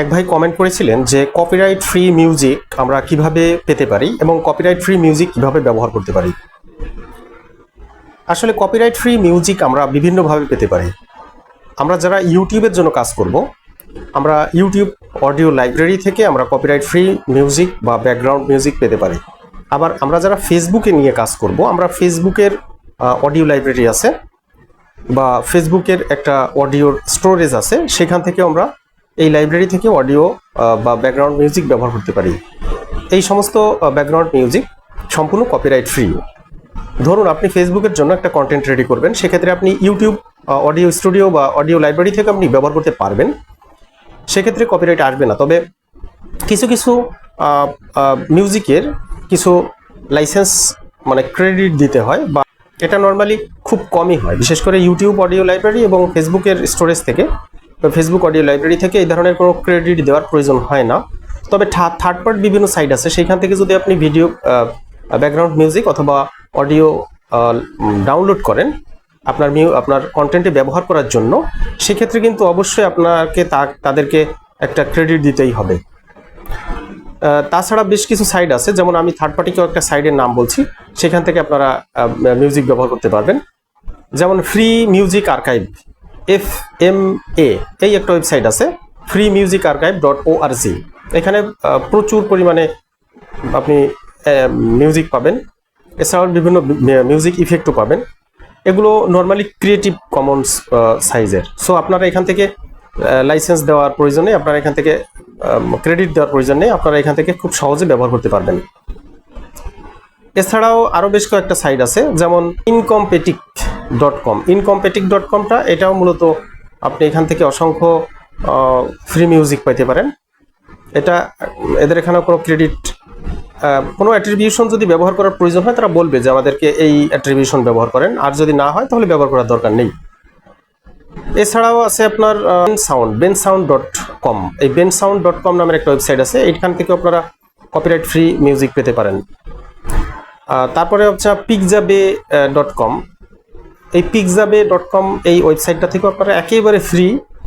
এক ভাই কমেন্ট করেছিলেন যে কপিরাইট ফ্রি মিউজিক আমরা কীভাবে পেতে পারি এবং কপিরাইট ফ্রি মিউজিক কীভাবে ব্যবহার করতে পারি? আসলে কপিরাইট ফ্রি মিউজিক আমরা বিভিন্নভাবে পেতে পারি। আমরা যারা ইউটিউবের জন্য কাজ করব, আমরা ইউটিউব অডিও লাইব্রেরি থেকে আমরা কপিরাইট ফ্রি মিউজিক বা ব্যাকগ্রাউন্ড মিউজিক পেতে পারি। আবার আমরা যারা ফেসবুকে নিয়ে কাজ করব, আমরা ফেসবুকের অডিও লাইব্রেরি আছে বা ফেসবুকের একটা অডিওর স্টোরেজ আছে, সেখান থেকে আমরা এই লাইব্রেরি থেকে অডিও বা ব্যাকগ্রাউন্ড মিউজিক ব্যবহার করতে পারি। এই সমস্ত ব্যাকগ্রাউন্ড মিউজিক সম্পূর্ণ কপিরাইট ফ্রি ধরুন, আপনি ফেসবুকের জন্য একটা কন্টেন্ট রেডি করবেন, সেক্ষেত্রে আপনি ইউটিউব অডিও স্টুডিও বা অডিও লাইব্রেরি থেকে আপনি ব্যবহার করতে পারবেন। সেক্ষেত্রে কপিরাইট আসবে না। তবে কিছু কিছু মিউজিকের কিছু লাইসেন্স মানে ক্রেডিট দিতে হয়, বা এটা নর্মালি খুব কমই হয়। বিশেষ করে ইউটিউব অডিও লাইব্রেরি এবং ফেসবুকের স্টোরেজ থেকে ফেসবুক অডিও লাইব্রেরি থেকে এই ধরনের কোনো ক্রেডিট দেওয়ার প্রয়োজন হয় না। তবে থার্ড পার্ট বিভিন্ন সাইট আছে, সেইখান থেকে যদি আপনি ভিডিও ব্যাকগ্রাউন্ড মিউজিক অথবা অডিও ডাউনলোড করেন, আপনার মিউ আপনার কন্টেন্টে ব্যবহার করার জন্য, সেক্ষেত্রে কিন্তু অবশ্যই আপনাকে তা- তাদেরকে একটা ক্রেডিট দিতেই হবে। তাছাড়া বেশ কিছু সাইট আছে, যেমন আমি থার্ড পার্টিকেও একটা সাইটের নাম বলছি, সেখান থেকে আপনারা মিউজিক ব্যবহার করতে পারবেন। যেমন free music archive F M A এই একটা ওয়েবসাইট আছে free music archive dot O R G এখানে প্রচুর পরিমাণে আপনি মিউজিক পাবেন, এছাড়াও বিভিন্ন মিউজিক ইফেক্টও পাবেন। এগুলো নর্মালি ক্রিয়েটিভ কমন্স সাইজের সো আপনারা এখান থেকে লাইসেন্স দেওয়ার প্রয়োজন নেই আপনারা এখান থেকে ক্রেডিট দেওয়ার প্রয়োজন নেই আপনারা এখান থেকে খুব সহজে ব্যবহার করতে পারবেন। এছাড়াও আরও বেশ কয়েকটা সাইট আছে, যেমন ইনকম্পেটিক ডট কম ইনকম্পেটিক ডট কমটা এটাও মূলত আপনি এখান থেকে অসংখ্য ফ্রি মিউজিক পাইতে পারেন। এটা, এদের এখানে কোনো ক্রেডিট কোনো অ্যাট্রিবিউশন যদি ব্যবহার করার প্রয়োজন হয়, তারা বলবে যে আমাদেরকে এই অ্যাট্রিবিউশন ব্যবহার করেন। আর যদি না হয়, তাহলে ব্যবহার করার দরকার নেই। এছাড়াও আছে আপনার sound Ben sound dot com এই বেন সাউন্ড ডট কম নামের একটা ওয়েবসাইট আছে, এইখান থেকে আপনারা কপিরাইট ফ্রি মিউজিক পেতে পারেন। তারপরে হচ্ছে পিকজাবে ডট কম এই পিকজাবে ডট কম এই ওয়েবসাইটটা থেকে আপনারা একেবারে ফ্রি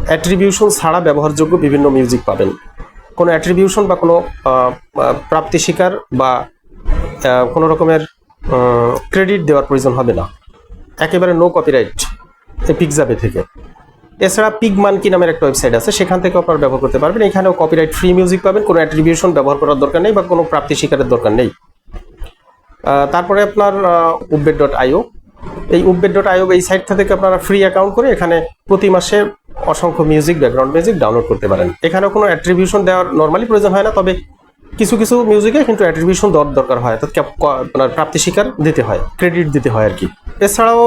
অ্যাট্রিবিউশন ছাড়া ব্যবহারযোগ্য বিভিন্ন মিউজিক পাবেন। কোনো অ্যাট্রিবিউশন বা কোনো প্রাপ্তি শিকার বা কোনো রকমের ক্রেডিট দেওয়ার প্রয়োজন হবে না। একেবারে নো কপিরাইট এই পিকজাবে থেকে। এছাড়া পিগ মানকি নামের একটা ওয়েবসাইট আছে, সেখান থেকে আপনারা ব্যবহার করতে পারবেন। এখানেও কপিরাইট ফ্রি মিউজিক পাবেন, কোনো অ্যাট্রিবিউশন ব্যবহার করার দরকার নেই বা কোনো প্রাপ্তি শিকারের দরকার নেই। তারপরে আপনার উবের ডট আইও এই উবের ডট আইও এই সাইটটা থেকে আপনারা ফ্রি অ্যাকাউন্ট করে এখানে প্রতি মাসে অসংখ্য মিউজিক ব্যাকগ্রাউন্ড মিউজিক ডাউনলোড করতে পারেন। এখানেও কোনো অ্যাট্রিবিউশন দেওয়ার নর্মালি প্রয়োজন হয় না, তবে কিছু কিছু মিউজিকে কিন্তু অ্যাট্রিবিউশন দেওয়ার দরকার হয়। অর্থাৎ আপনার প্রাপ্তি স্বীকার দিতে হয় ক্রেডিট দিতে হয় আর কি এছাড়াও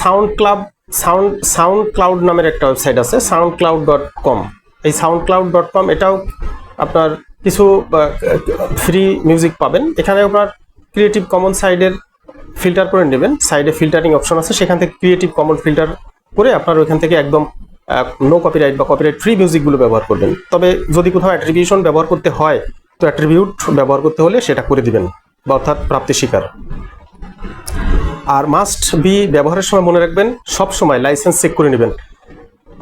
sound club sound SoundCloud নামের একটা ওয়েবসাইট আছে সাউন্ড ক্লাউড ডট কম এই সাউন্ড ক্লাউড ডট কম এটাও আপনার কিছু ফ্রি মিউজিক পাবেন। এখানে আপনার ক্রিয়েটিভ কমন সাইডের ফিল্টার করে নেবেন। সাইডে ফিল্টারিং অপশন আছে। সেখান থেকে ক্রিয়েটিভ কমন ফিল্টার করে আপনার ওইখান থেকে একদম নো কপিরাইট বা কপিরাইট ফ্রি মিউজিকগুলো ব্যবহার করবেন। তবে যদি কোথাও অ্যাট্রিবিউশন ব্যবহার করতে হয়, তো অ্যাট্রিবিউট ব্যবহার করতে হলে সেটা করে দিবেন বা অর্থাৎ প্রাপ্তি স্বীকার আর মাস্ট বি ব্যবহারের সময় মনে রাখবেন, সব সময় লাইসেন্স চেক করে নেবেন।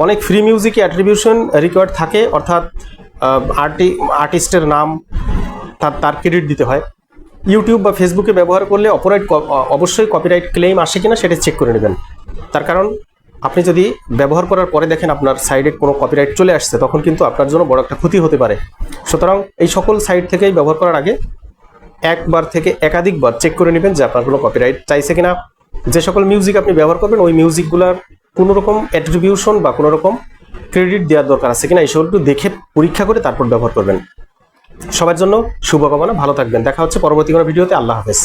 অনেক ফ্রি মিউজিকে অ্যাট্রিবিউশন রিকোয়ার্ড থাকে, অর্থাৎ আর্টি আর্টিস্টের নাম, তার তার ক্রেডিট দিতে হয়। ইউটিউব বা ফেসবুকে ব্যবহার করলে অপরাইট অবশ্যই কপিরাইট ক্লেম আসে কিনা সেটা চেক করে নেবেন। তার কারণ, আপনি যদি ব্যবহার করার পরে দেখেন আপনার সাইডে কোনো কপিরাইট চলে আসছে, তখন কিন্তু আপনার জন্য বড় একটা ক্ষতি হতে পারে। সুতরাং এই সকল সাইট থেকেই ব্যবহার করার আগে একবার থেকে একাধিকবার চেক করে নেবেন যে আপনার কোনো কপিরাইট চাইছে কিনা। যে সকল মিউজিক আপনি ব্যবহার করবেন, ওই মিউজিকগুলোর কোনো রকম অ্যাট্রিবিউশন বা কোনো রকম ক্রেডিট দেওয়ার দরকার আছে কিনা, এই সকল একটু দেখে পরীক্ষা করে তারপর ব্যবহার করবেন। সবার জন্য শুভকামনা ভালো থাকবেন। দেখা হচ্ছে পরবর্তী কোনো ভিডিওতে। আল্লাহ হাফেজ।